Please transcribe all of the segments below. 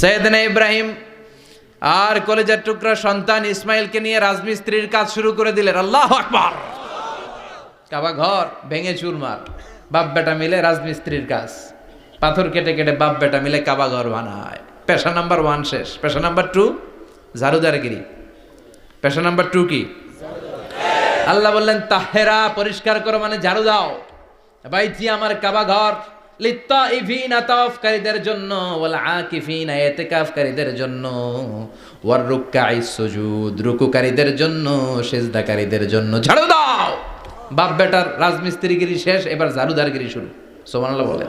সৈয়দনা ইব্রাহিম আর কলেজের টুকরা সন্তান ইসমাইলকে নিয়ে রাজমিস্ত্রির কাজ শুরু করে দিলেন। আল্লাহ আকবার। কাবা ঘর ভেঙে চুরমার। বাপ বেটা মিলে রাজমিস্ত্রির কাজ। পাথর কেটে কেটে বাপ বেটা মিলে কাবা ঘর বানায়। পেশা নাম্বার ওয়ান শেষ। পেশা নাম্বার টু ঝাড়ুদারগিরি পেশা নাম্বার টু কি? আল্লাহ বললেন, তাহেরা পরিষ্কার করো মানে ঝাড়ু দাও। বাইতি আমার কাবা ঘর লিত্তা ইফিন আতাফকারীদের জন্য, ওয়াল আকিফিন ইতিকাফকারীদের জন্য, ওয়ার রুকআই সুজুদ, রুকুকারীদের জন্য, সেজদাকারীদের জন্য। ঝাড়ু দাও! বাপ বেটার রাজমিস্ত্রিগিরি শেষ, এবার ঝাড়ুদারগিরি শুরু। সুবহানাল্লাহ বলেন।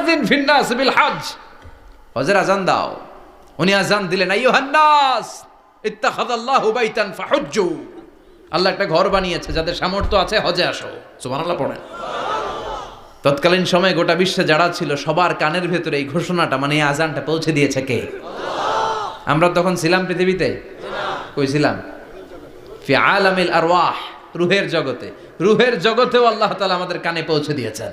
আযিন ফিন্নাস বিল হজ হজের আজান দাও। উনি আজান দিলেন আইয়ুহান্নাস ইত্তাখাযাল্লাহু বাইতান ফাহুজ্জু। আল্লাহ একটা ঘর বানিয়েছে, যাদের সামর্থ্য আছে, হজে আসো। সুবহানাল্লাহ পড়েন। তৎকালীন সময়ে গোটা বিশ্বে যারা ছিল, সবার কানের ভেতরে এই ঘোষণাটা মানে এই আজানটা পৌঁছে দিয়েছে কে? আমরা তখন ছিলাম পৃথিবীতে? কই ছিলাম? ফি আলামিল আরওয়াহ, রুহের জগতে। রুহের জগতেও আল্লাহ তাআলা আমাদের কানে পৌঁছে দিয়েছেন।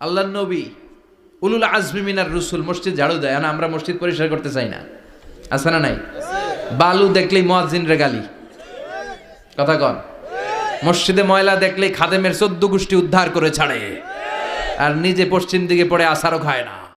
আল্লাহ নবী উলুল আজমি মিনার রসুল, মসজিদ ঝাড়ু দেয়। না, আমরা মসজিদ পরিষ্কার করতে চাই না। আছে না নাই? বালু দেখলেই মোয়াজিন রেগালি কথা কন। মসজিদে ময়লা দেখলেই খাদেমের চোদ্দ গোষ্ঠী উদ্ধার করে ছাড়ে। আর নিজে পশ্চিম দিকে পড়ে আসারও খায় না।